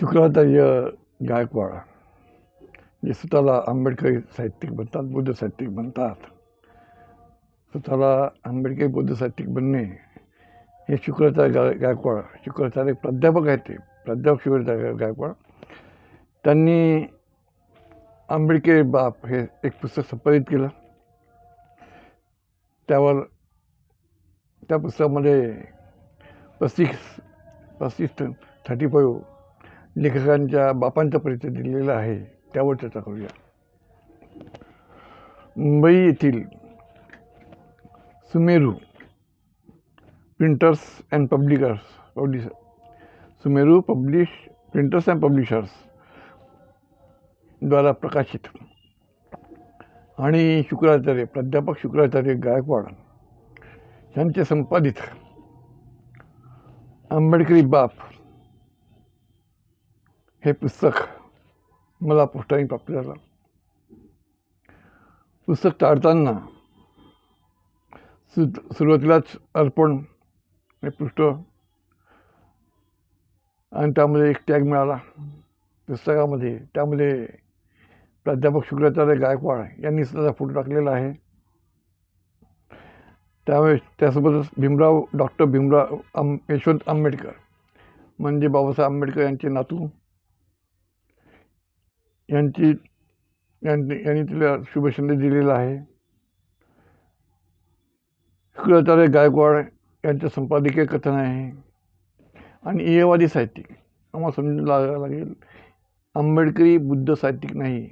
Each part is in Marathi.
शुक्राचार्य गायकवाड जे स्वतःला आंबेडकरी साहित्यिक म्हणतात बुद्ध साहित्यिक म्हणतात स्वतःला आंबेडकरी बुद्ध साहित्यिक बनणे हे शुक्राचार्य गाय गायकवाड शुक्राचार्य प्राध्यापक आहेत ते प्राध्यापक शुक्राचार्य गायकवाड. त्यांनी आंबेडकरी बाप हे एक पुस्तक संपादित केलं. त्यावर त्या पुस्तकामध्ये पस्तीस पस्तीस थर्टी फाईव्ह लेखकांच्या बापांचा परिचय दिलेला आहे त्यावर चर्चा करूया. मुंबई येथील Sumeru printers and publicers publisher Sumeru publish printers and publishers द्वारा प्रकाशित आणि शुक्राचार्य प्राध्यापक शुक्राचार्य गायकवाड यांचे संपादित आंबेडकरी बाप हे पुस्तक मला पोस्टाने प्राप्त झालं पुस्तक टाळताना सु सुरुवातीलाच अर्पण हे पृष्ठ आणि त्यामध्ये एक टॅग मिळाला. पुस्तकामध्ये त्यामध्ये प्राध्यापक शुक्राचार्य गायकवाड यांनी सुद्धा फोटो टाकलेला आहे. त्यामुळे त्यासोबतच भीमराव डॉक्टर भीमराव आं यशवंत आंबेडकर म्हणजे बाबासाहेब आंबेडकर यांचे नातू यांची यांनी यांनी तिला शुभसंदेश दिलेला आहे शुक्राचार्य गायकवाड यांचं संपादकीय कथन आहे. आणि इयवादी साहित्यिक. आम्हाला समजून लागायला लागेल आंबेडकरी बुद्ध साहित्यिक नाही.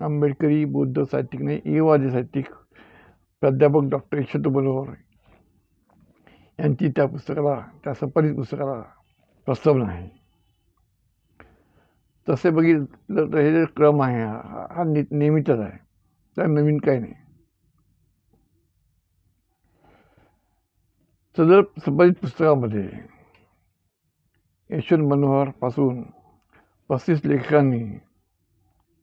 आंबेडकरी बुद्ध साहित्यिक नाही इयवादी साहित्यिक. प्राध्यापक डॉक्टर यशवंत बनोहर यांची त्या पुस्तकाला त्या संपादित पुस्तकाला प्रस्तावना आहे. तसे बघितलं तर हे जे क्रम आहे हा हा ने नेहमीचाच आहे. त्या नवीन काही नाही. सदर संबंधित पुस्तकामध्ये यशवंत मनोहरपासून पस्तीस लेखकांनी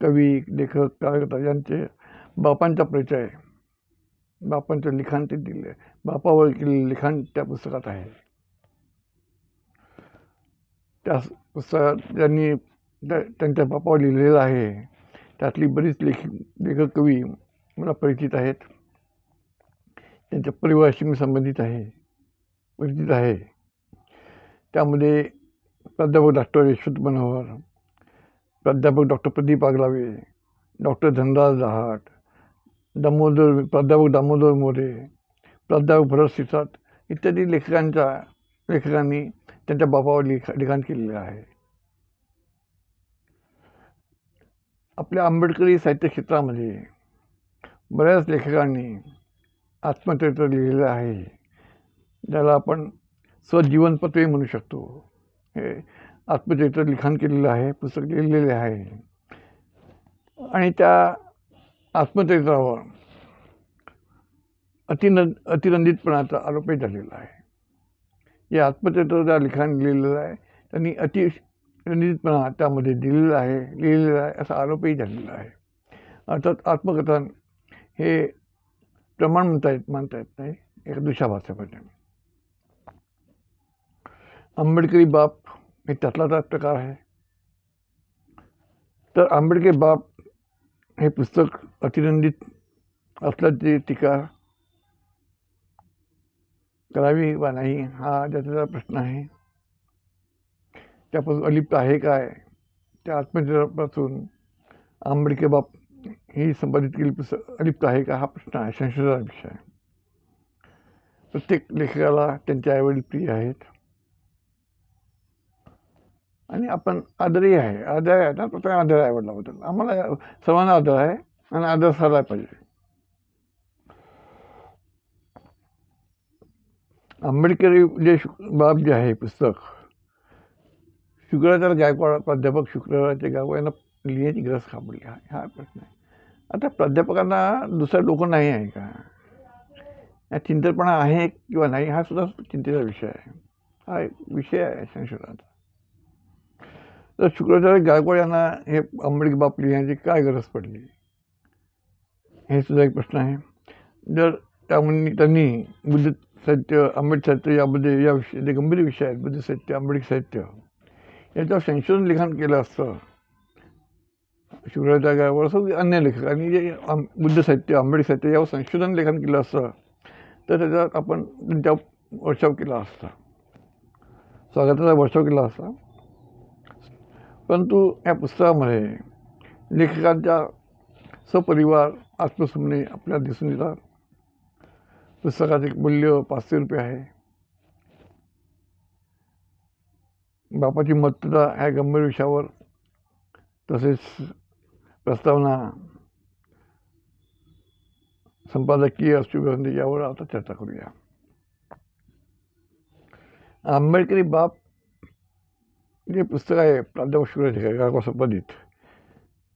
कवी लेखक कार्यकर्ता यांचे बापांचा परिचय बापांचं लिखाण ते दिले बापावर केलेले लिखाण त्या पुस्तकात आहे. त्या पुस्तकात त्यांनी त्या त्यांच्या बापावर लिहिलेलं आहे. त्यातली बरीच लेख लेखक कवी मला परिचित आहेत. त्यांच्या परिवाराशी मी संबंधित आहे परिचित आहे. त्यामध्ये प्राध्यापक डॉक्टर यशवंत मनोहर प्राध्यापक डॉक्टर प्रदीप आगलावे डॉक्टर धनराज दहाट दामोदर प्राध्यापक दामोदर मोरे प्राध्यापक भरत सिसाट इत्यादी लेखकांच्या लेखकांनी त्यांच्या बापावर लिखा लिखाण केलेलं आहे. आपल्या आंबेडकरी साहित्य क्षेत्रामध्ये बऱ्याच लेखकांनी आत्मचरित्र लिहिलेलं आहे. ज्याला आपण स्वजीवनपत्रे म्हणू शकतो. हे आत्मचरित्र लिखाण केलेलं आहे पुस्तक लिहिलेले आहे. आणि त्या आत्मचरित्रावर अतिन अतिरंजितपणाचा आरोपही झालेला आहे. या ज्या लिखाण लिहिलेलं आहे त्यांनी अति निंदितपणा त्यामध्ये दिलेला आहे लिहिलेला आहे असा आरोपही झालेला आहे. अर्थात आत्मकथन हे प्रमाण म्हणता येत मानता येत नाही एक भाषेमध्ये आंबेडकरी बाप हे त्यातला त्यात प्रकार आहे. तर आंबेडकरी बाप हे पुस्तक अतिरंजित असल्याची टीका करावी वा नाही हा ज्याचा प्रश्न आहे. त्यापासून अलिप्त आहे काय? त्या आत्मचरित्रापासून आंबेडकर बाप ही संपादित केली पुस्तक अलिप्त आहे का? हा प्रश्न आहे संशोधनाचा विषय आहे. प्रत्येक लेखकाला त्यांचे आईवडील प्रिय आहेत. आणि आपण आदरही आहे. आदर आहे ना? प्रत्येक आदर आहे आईवडिलाबद्दल. आम्हाला सर्वांना आदर आहे आणि आदर साधला पाहिजे. आंबेडकरी जे बाब जे आहे पुस्तक शुक्राचार्य गायकवाड प्राध्यापक शुक्राचार्य गायकवाड यांना लिहिण्याची गरज का हा हा प्रश्न आहे. आता प्राध्यापकांना दुसरं डोकं नाही आहे का? या चिंतनपणा आहे किंवा नाही हा सुद्धा चिंतेचा विषय आहे. हा एक विषय आहे संशोधनाचा. तर शुक्राचार्य गायकवाड यांना हे आंबेडकर बाप लिहिण्याची काय गरज पडली? हे सुद्धा एक प्रश्न आहे. जर त्यामुळे त्यांनी बुद्ध साहित्य आंबेडकर साहित्य यामध्ये या विषय जे गंभीर विषय आहेत बुद्ध साहित्य आंबेडकर साहित्य याच्यावर संशोधन लिखाण केलं असतं. शिवराज गायकवाड असं अन्य लेखकांनी जे आम- बुद्ध साहित्य आंबेडकर साहित्य यावर संशोधन लेखन केलं असतं. तर त्याच्यात आपण त्यांच्या वर्षाव केला असता. स्वागताचा वर्षाव केला असता. परंतु या पुस्तकामध्ये लेखकांच्या सपरिवार आत्मसुमने आपल्याला दिसून येतात. पुस्तकाचे मूल्य पाचशे रुपये आहे. बापाची मत्तता ह्या गंभीर विषयावर तसेच प्रस्तावना संपादकीय असुगंधी यावर आता चर्चा करूया. आंबेडकरी बाप जे पुस्तक आहे प्राध्यापक शिवराज गायकवाड संपादित.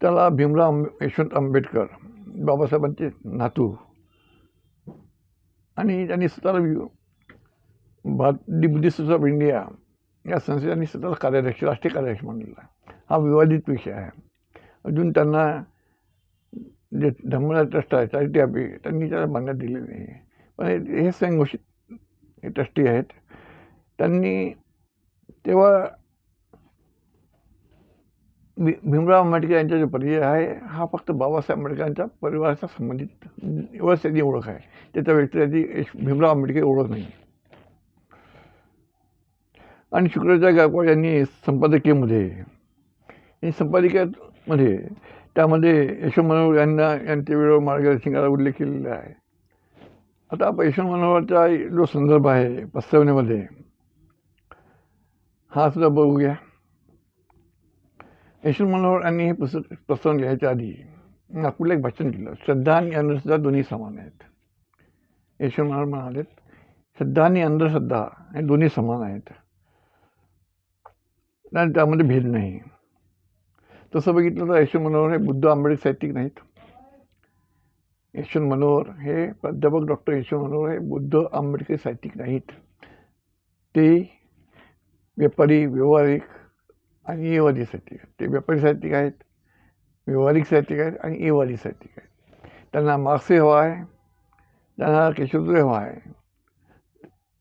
त्याला भीमराव आंबे यशवंत आंबेडकर बाबासाहेबांचे नातू आणि त्यांनी स्वतःला वि- भारतीय बुद्धिस्ट ऑफ इंडिया या संस्थेने स्वतःला कार्याध्यक्ष राष्ट्रीय कार्याध्यक्ष म्हणलेला आहे हा विवादित विषय आहे. अजून त्यांना जे धर्मराज ट्रस्ट आहे चॅरिटी आहे त्यांनी त्याला मान्यता दिली नाही. पण हे संघोषित स्वयंघोषित हे ट्रस्टी आहेत. त्यांनी तेव्हा भी- भीमराव आंबेडकर यांचा जो परिचय आहे हा फक्त बाबासाहेब आंबेडकरांच्या परिवाराचा संबंधित व्यवस्थेची ओळख आहे. त्याच्या व्यक्ती भीमराव आंबेडकर ओळख नाही. आणि शुक्राचार्य गायकवाड यांनी संपादकीयमध्ये आणि संपादकीयामध्ये त्यामध्ये यशवंत मनोहर यांना यांच्या वेळेवर मार्गदर्शनाला उल्लेख केलेला आहे. आता यशवंत मनोहरचा जो संदर्भ आहे प्रस्तावनेमध्ये हा सुद्धा बघूया. यशवंत मनोहर यांनी हे पुस्तक प्रस्तावना लिहायच्या आधी नागपूरला एक भाषण केलं. श्रद्धा आणि अंधश्रद्धा दोन्ही समान आहेत. यशवंत मनोहर म्हणाले श्रद्धा आणि अंधश्रद्धा हे दोन्ही समान आहेत. आणि त्यामध्ये भेद नाही. तसं बघितलं तर यशवंत मनोहर हे बुद्ध आंबेडकर साहित्यिक नाहीत. यशवंत मनोहर हे प्राध्यापक डॉक्टर यशवंत मनोहर हे बुद्ध आंबेडकर साहित्यिक नाहीत. ते व्यापारी व्यवहारिक आणि एवादी साहित्यिक आहेत. ते व्यापारी साहित्यिक आहेत व्यवहारिक साहित्यिक आहेत आणि एवादी साहित्यिक आहेत. त्यांना मार्क्सही हवा आहे त्यांना केशवचंद्र हवा आहे.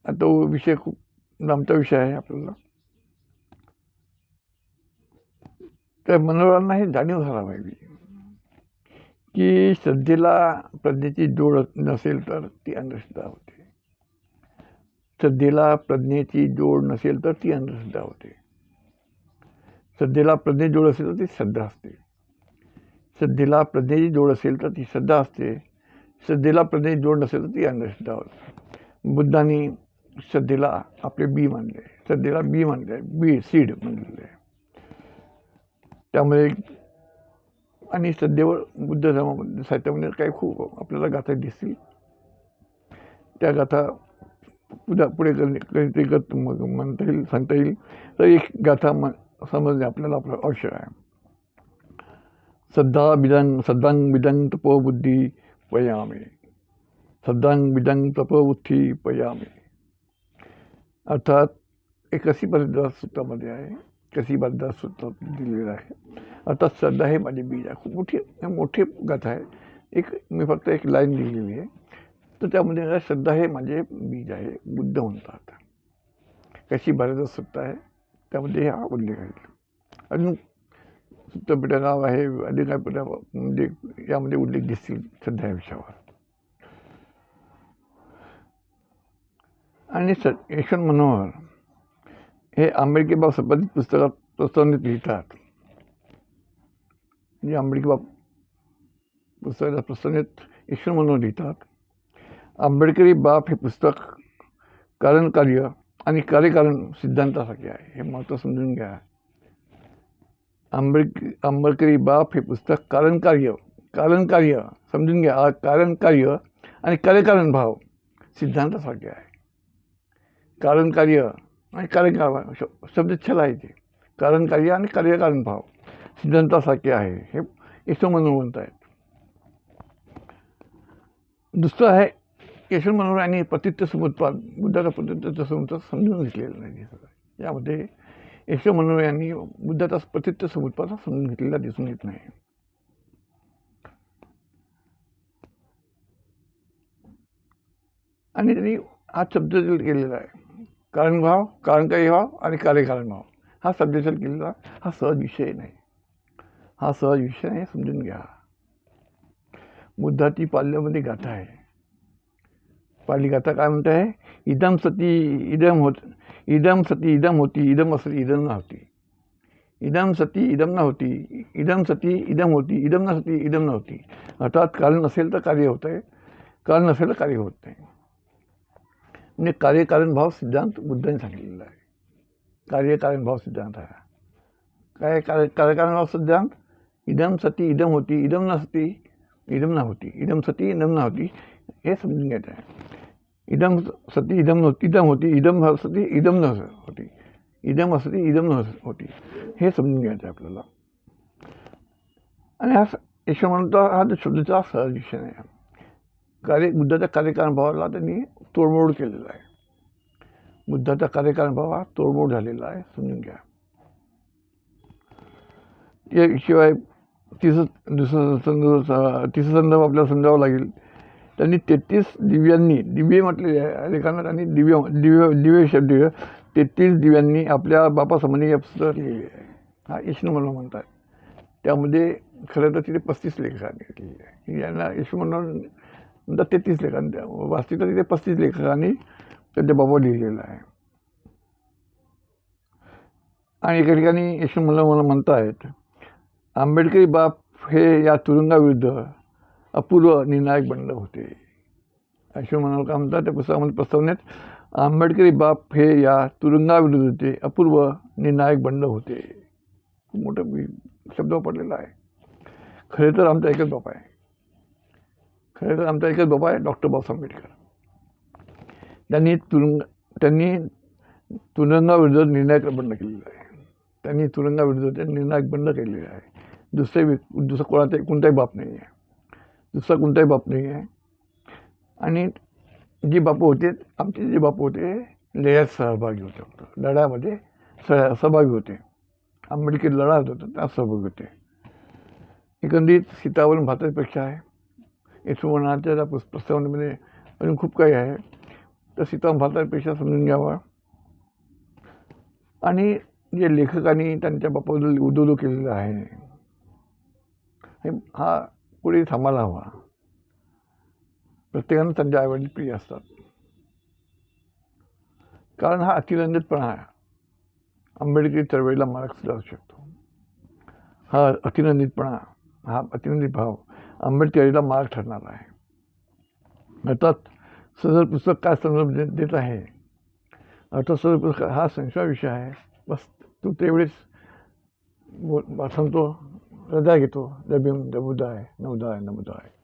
आता तो विषय खूप लांबचा विषय आहे आपल्याला. तर मनोरांना हे जाणीव झाला पाहिजे. की श्रद्धेला प्रज्ञेची जोड नसेल तर ती अंधश्रद्धा होते. श्रद्धेला प्रज्ञेची जोड नसेल तर ती अंधश्रद्धा होते. श्रद्धेला प्रज्ञे जोड असेल तर ती श्रद्धा असते. श्रद्धेला प्रज्ञेची जोड असेल तर ती श्रद्धा असते. श्रद्धेला प्रज्ञेची जोड नसेल तर ती अंधश्रद्धा होते. बुद्धांनी श्रद्धेला आपले बी मानले. श्रद्धेला बी मानले. बी सीड मानलेले त्यामुळे आणि सध्यावर बुद्ध धर्मामध्ये साहित्यामध्ये काही खूप आपल्याला गाथा दिसतील. त्या गाथा पुढे पुढे करणे काहीतरी मग म्हणता येईल सांगता येईल. तर एक गाथा म समजणे आपल्याला आपलं आवश्यक आहे. सद्धा बिदांग सद्दांग बिदांग तपोबुद्धी पयामे. सद्दांग बिदांग तपोबुद्धी पयामे. अर्थात एक अशी बरेचदा सूत्रामध्ये आहे. कशी बरेचदा सुद्धा दिलेलं आहे. अर्थात श्रद्धा हे माझे बीज आहे. खूप मोठी मोठी गाथा आहे. एक मी फक्त एक लाईन लिहिलेली आहे. तर त्यामध्ये श्रद्धा हे माझे बीज आहे. बुद्ध म्हणतात. कशी बऱ्याचदा सुद्धा आहे. त्यामध्ये हा उल्लेख आहे. अजून सुत्तपिठा नाव आहे अधिक म्हणजे यामध्ये उल्लेख दिसतील श्रद्धा या विषयावर. आणि स यशवंत मनोहर हे आंबेडकरबाब संपादित पुस्तकात प्रस्तावनेत लिहितात. म्हणजे आंबेडकरबाब पुस्तकाच्या प्रस्तावनेत ईश्वर म्हणून लिहितात. आंबेडकरी बाप हे पुस्तक कारण कार्य आणि कार्यकारण सिद्धांतासारखे आहे. हे महत्त्व समजून घ्या. आंबेडक आंबेडकरी बाप हे पुस्तक कारण कार्य कारण कार्य समजून घ्या. कारण कार्य आणि कार्यकारण भाव सिद्धांतासारखे आहे. कारण कार्य आणि कार्यकारण श- शब्द छल आहे ते कारण कार्य आणि कार्यकारण भाव. सिद्धांतासारखे आहे. हे यशवंत मनोहर म्हणत आहेत दुसरं आहे यशवंत मनोहर यांनी पतित्य समुत्पाद बुद्धाचा प्रतित्व समुद्र समजून घेतलेलं नाही यामध्ये यशवंत मनोहर यांनी बुद्धाचा पतित्य समुत्पाद हा समजून घेतलेला दिसून येत नाही. आणि त्यांनी हा शब्द केलेला आहे. कारणभाव कारणकारी भाव आणि कार्यकारण भाव. हा सध्याच्या केलेला हा सहज विषय नाही. हा सहज विषय नाही समजून घ्या. बुद्धाची पाल्यामध्ये गाथा आहे. पाली गाथा काय म्हणते? आहे इदम सती इदम होत इदम सती इदम होती इदम असती इदम ना होती. इदम सती इदम ना होती इदम सती इदम होती इदम ना सती इदम ना होती. अर्थात कारण नसेल तर कार्य होत आहे कारण नसेल तर कार्य होत नाही. म्हणजे कार्यकारण भाव सिद्धांत बुद्धाने सांगितलेला आहे. कार्यकारण भाव सिद्धांत हा. काय कार्य कार्यकारण भाव सिद्धांत? इदम सती इदम होती इदम न सती इदम ना होती इदम सती इदम ना होती हे समजून घ्यायचं आहे. इदम सती इदम नव्हती इदम होती इदम सती इदम न होती इदम असती इदम न होती हे समजून घ्यायचं आहे आपल्याला. आणि हा ईश्वर म्हणतो हा शुद्धचा सहज विषय नाही कार्य बुद्धाच्या कार्यकारण भावाला त्यांनी तोडमोड केलेला आहे. बुद्धाचा कार्यकारण भाव हा तोडमोड झालेला आहे समजून घ्या. याशिवाय तिसं दुसरं संदर्भ तिसरं संदर्भ आपल्याला समजावं लागेल. त्यांनी तेहतीस दिव्यांनी दिव्य म्हटलेले आहे लेखांना त्यांनी दिव्य दिव्य दिव्य शब्द तेहतीस दिव्यांनी आपल्या बापासमोर या पुस्तकात लिहिली आहे. हा विष्णू म्हणून म्हणतात. त्यामध्ये खरं तर तिथे पस्तीस लेखकांनी लिहिली आहे. यांना विष्णू म्हणून म्हणतात तेहतीस लेखांनी वास्तविकता तिथे पस्तीस लेखकांनी त्यांच्या बाबा लिहिलेलं आहे. आणि एका ठिकाणी यशवंत मला मला आहेत आंबेडकरी बाप हे या तुरुंगाविरुद्ध अपूर्व निर्णायक बंड होते. यशवंत म्हणाल का म्हणतात त्या पुस्तकामध्ये प्रस्तावनेत आंबेडकरी बाप हे या तुरुंगाविरुद्ध होते अपूर्व निर्णायक बंड होते. खूप मोठं शब्द वापरलेला आहे. खरे तर आमचा एकच बाप आहे. खरं तर आमचा एकच बाबा आहे डॉक्टर बाबासाहेब आंबेडकर. त्यांनी तुरुंग त्यांनी तुरुंगाविरुद्ध निर्णायक बंड केलेलं आहे. त्यांनी तुरुंगाविरुद्ध निर्णायक बंड केलेलं आहे. दुसरे व्यक्- दुसरं कोणाचा कोणताही बाप नाही आहे दुसरा कोणताही बाप नाही आहे आणि जी बापू होते आमचे जे बापू होते लढ्यात सहभागी होते फक्त. लढ्यामध्ये सह सहभागी होते. आंबेडकर लढा होता त्यात सहभागी होते. एकंदरीत सीतावरून भारतापेक्षा आहे. याच्या पुस्त प्रस्तावनेमध्ये अजून खूप काही आहे. तर सीतावरून भारतापेक्षा समजून घ्यावा. आणि जे लेखकांनी त्यांच्या बापाबद्दल उदोलो केलेलं आहे हा पुढे थांबायला हवा. प्रत्येकानं त्यांच्या आईवडील प्रिय असतात. कारण हा अतिरंजितपणा आहे. आंबेडकरी चळवळीला मार्ग सुद्धा असू शकतो हा अतिरंजितपणा हा अतिरंजित भाव आंबेडकरीला मार्ग ठरणार आहे. अर्थात सदर पुस्तक काय संदर्भ दे- देत आहे? अर्थात सदर पुस्तक हा संशय विषय आहे. बस तू तेवढेच बोल सांगतो. हृदय घेतो. जय भीम जय बुद्ध आहे नवदा आहे नमुदा आहे